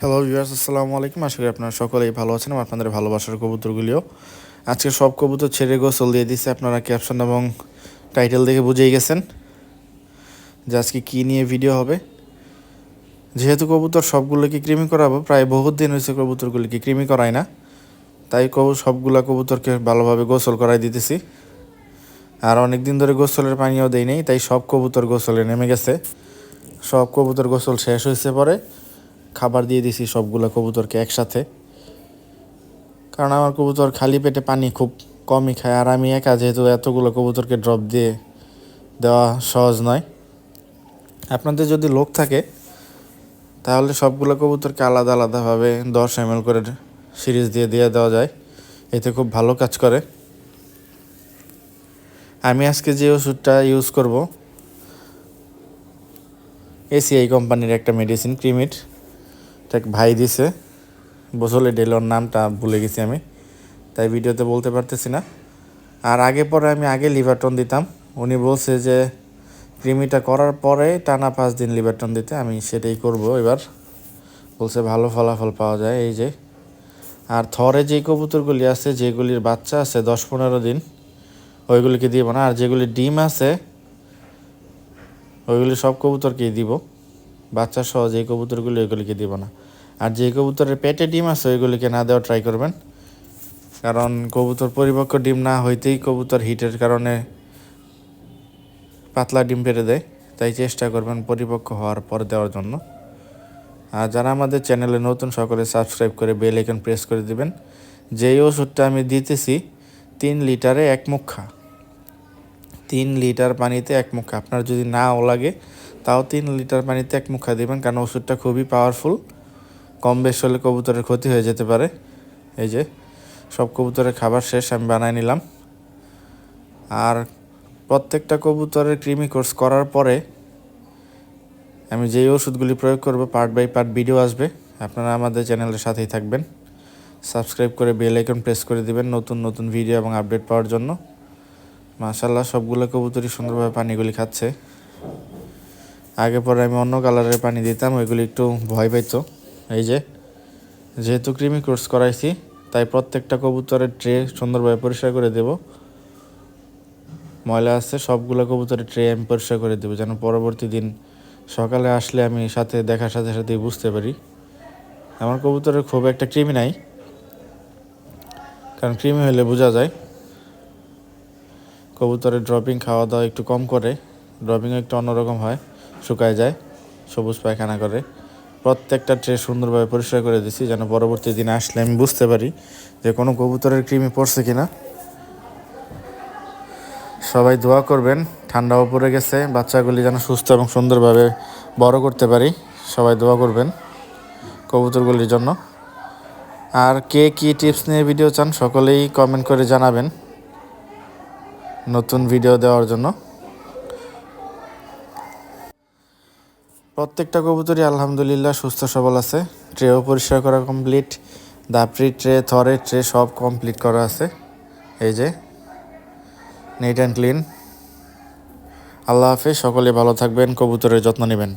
Hello viewers আসসালামু আলাইকুম। আশা করি আপনারা সকলেই ভালো আছেন আপনাদের ভালোবাসার কবুতরগুলিও। আজকে সব কবুতর ছেড়ে গোসল দিয়ে দিচ্ছে আপনারা ক্যাপশন এবং টাইটেল দেখে বুঝেই গেছেন যে আজকে কী নিয়ে ভিডিও হবে। যেহেতু কবুতর সবগুলোকে কৃমি করাবো, প্রায় বহুত দিন হয়েছে কবুতরগুলিকে কৃমি করায় না, তাই কবু সবগুলা কবুতরকে ভালোভাবে গোসল করাই দিতেছি। আর অনেক দিন ধরে গোসলের পানিও দেই নেই, তাই সব কবুতর গোসলে নেমে গেছে। সব কবুতর গোসল শেষ হয়েছে পরে। খাবার দিয়ে দিছি সবগুলো কবুতরকে একসাথে। কারণ আমার কবুতর খালি পেটে পানি খুব কমই খায়, আর আমি একা যেহেতু এতগুলো কবুতরকে ড্রপ দিয়ে দেওয়া সহজ নয়। আপনাদের যদি লোক থাকে, তাহলে সবগুলো কবুতরকে আলাদা আলাদাভাবে দশ এম করে সিরিজ দিয়ে দিয়ে দেওয়া যায়। এতে খুব ভালো কাজ করে। আমি আজকে যে ওষুধটা ইউজ করব, এসিআই কোম্পানির একটা মেডিসিন ক্রিমিট এটা ভাই দিছে। বসলে ডেলোর নামটা ভুলে গেছি আমি। তাই ভিডিওতে বলতে পারতেছি না। আর আগে পরে আমি আগে লিভারটন দিতাম। উনি বলছে যে, ক্রিমিটা করার পরে টানা পাঁচ দিন লিভারটন দিতে, আমি সেটাই করব এবার। বলছে ভালো ফলাফল পাওয়া যায় এই যে। আর থরে যে কবুতরগুলি আছে, যেগুলির বাচ্চা আছে দশ পনেরো দিন, ওইগুলিকে দিব না। আর যেগুলি ডিম আছে, ওইগুলি সব কবুতরকেই দিব। বাচ্চা সহ যে কবুতরগুলি ওইগুলিকে দিব না। আর যে কবুতরের পেটে ডিম আছে, ওইগুলিকে না দেওয়া ট্রাই করবেন। কারণ কবুতর পরিপক্ক ডিম না হইতেই কবুতর হিটের কারণে পাতলা ডিম পেরে দেয়। তাই চেষ্টা করবেন পরিপক্ক হওয়ার পর দেওয়ার জন্য। আর যারা আমাদের চ্যানেলে নতুন, সকলে সাবস্ক্রাইব করে বেল আইকন প্রেস করে দিবেন। যেই ওষুধটা আমি দিতেছি, তিন লিটারে এক মুখা। তিন লিটার পানিতে এক মুখা। আপনার যদি নাও লাগে তাও তিন লিটার পানিতে এক মুখা দেবেন, কারণ ওষুধটা খুবই পাওয়ারফুল কম বেশ হলে কবুতরের ক্ষতি হয়ে যেতে পারে। এই যে, সব কবুতরের খাবার শেষ, আমি বানাই নিলাম। আর প্রত্যেকটা কবুতরের কৃমি কোর্স করার পরে আমি যেই ওষুধগুলি প্রয়োগ করব পার্ট বাই পার্ট ভিডিও আসবে। আপনারা আমাদের চ্যানেলের সাথেই থাকবেন। সাবস্ক্রাইব করে বেল আইকন প্রেস করে দিবেন নতুন নতুন ভিডিও এবং আপডেট পাওয়ার জন্য। মাশাল্লাহ সবগুলো কবুতরই সুন্দরভাবে পানিগুলি খাচ্ছে। আগে পরে আমি অন্য কালারের পানি দিতাম, ওইগুলি একটু ভয় পাইতো। এই যে, যেহেতু ক্রিমি কোর্স করাইছি, তাই প্রত্যেকটা কবুতরের ট্রে সুন্দরভাবে পরিষ্কার করে দেব। ময়লা আছে, সবগুলো কবুতরের ট্রে আমি পরিষ্কার করে দেবো, যেন পরবর্তী দিন সকালে আসলে আমি সাথে দেখার সাথে সাথেই বুঝতে পারি। আমার কবুতরের খুব একটা ক্রিমি নাই, কারণ ক্রিমি হলে বোঝা যায়। কবুতরের ড্রপিং খাওয়া দাওয়া একটু কম করে ড্রপিংও একটু অন্যরকম হয়। শুকায় যায়, সবুজ পায়খানা করে। প্রত্যেকটা ট্রে সুন্দরভাবে পরিষ্কার করে দিছি, যেন পরবর্তী দিনে আসলে আমি বুঝতে পারি যে কোনো কবুতরের কৃমি পড়ছে কি না সবাই দোয়া করবেন, ঠান্ডাও পড়ে গেছে, বাচ্চাগুলি যেন সুস্থ এবং সুন্দরভাবে বড় করতে পারি, সবাই দোয়া করবেন কবুতরগুলির জন্য। আর কে কী টিপস নিয়ে ভিডিও চান, সকলেই কমেন্ট করে জানাবেন নতুন ভিডিও দেওয়ার জন্য। প্রত্যেকটা কবুতরই আলহামদুলিল্লাহ সুস্থ সবল আছে। ট্রেও পরিষ্কার করা কমপ্লিট দাপড়ি ট্রে থরের ট্রে সব কমপ্লিট করা আছে। এই যে নিট অ্যান্ড ক্লিন আল্লাহ হাফেজ, সকলে ভালো থাকবেন, কবুতরের যত্ন নেবেন।